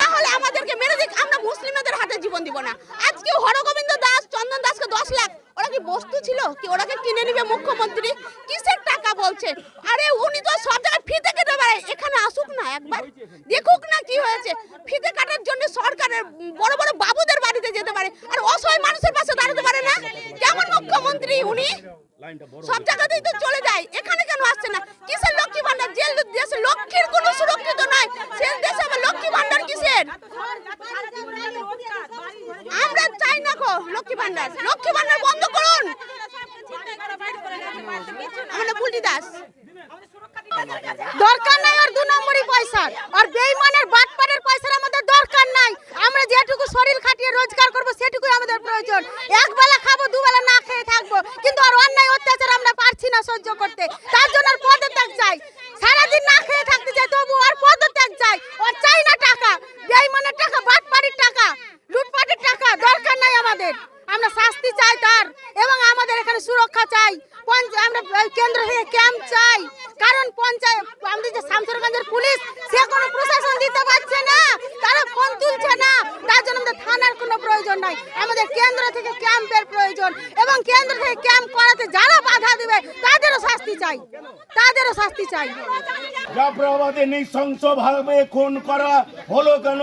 তাহলে আমাদেরকে মেরে দিক, আমরা মুসলিমদের হাতে জীবন দিব না। আজকে হরগোবিন্দ দাস, চন্দন দাসকে দশ লাখ, ওরা কি বস্তু ছিল? কি ওরাকে কিনে নিবে মুখ্যমন্ত্রী? কিসের টাকা বলছে। আরে উনি তো সব জায়গায় ফিতে কেটে বেড়ায় এখানে আসুক না একবার। দেখুক না কি হয়েছে। ফিতে কাটার জন্য সরকারের বড় বড় বাবুদের বাড়িতে যেতে পারে। আর অসহায় মানুষের পাশে দাঁড়াতে পারে না। কেমন মুখ্যমন্ত্রী উনি? সব জায়গাতেই তো চলে যায়। এখানে কেন আসছে না? কিসের লক্ষ্মী ভান্ডার যে দেশে লক্ষ্মীর কোনো সুরক্ষিত নাই সে দেশে আবার লক্ষ্মী ভান্ডার কিসের? আমরা চাই না গো লক্ষ্মী ভান্ডার লক্ষ্মী ভান্ডার বন্ধ করুন। দরকার নাই আর দু নম্বরই পয়সার। আর বেইমানের বাটপারের পয়সার আমাদের দরকার নাই। আমরা যেটুকু শরীর খাটিয়ে রোজগার করব, সেটুকুই আমাদের প্রয়োজন। একবেলা খাব, দুবেলা না খেয়ে থাকব। কিন্তু আর অন্যায় অত্যাচার আমরা পারছি না সহ্য করতে। তার জন্য আর পদত্যাগ চাই সারাদিন না খেয়ে থাকতে চাই তবু আর পদত্যাগ চাই আর চাই না টাকা বেইমানের টাকা বাটপাড়ির টাকা লুটপাটের টাকা দরকার নাই আমাদের আমরা শাস্তি চাই তার এবং আমাদের এখানে সুরক্ষা চাই। আমরা কেন্দ্র থেকে ক্যাম্প চাই। কারণ পঞ্চায়েত, আমাদের যে শামসুরগঞ্জের পুলিশ, সে কোনো প্রশাসন দিতে পারছে না। তারা ফোন তুলছে না। তার জন্য আমাদের থানার কোনো প্রয়োজন নাই। আমাদের কেন্দ্র থেকে ক্যাম্পের প্রয়োজন এবং কেন্দ্র থেকে ক্যাম্প করাতে যারা বাধা দেবে, তাদেরও শাস্তি চাই। তাদেরও শাস্তি চাই। জাফরাবাদে নৃশংসভাবে খুন করা হলো কেন?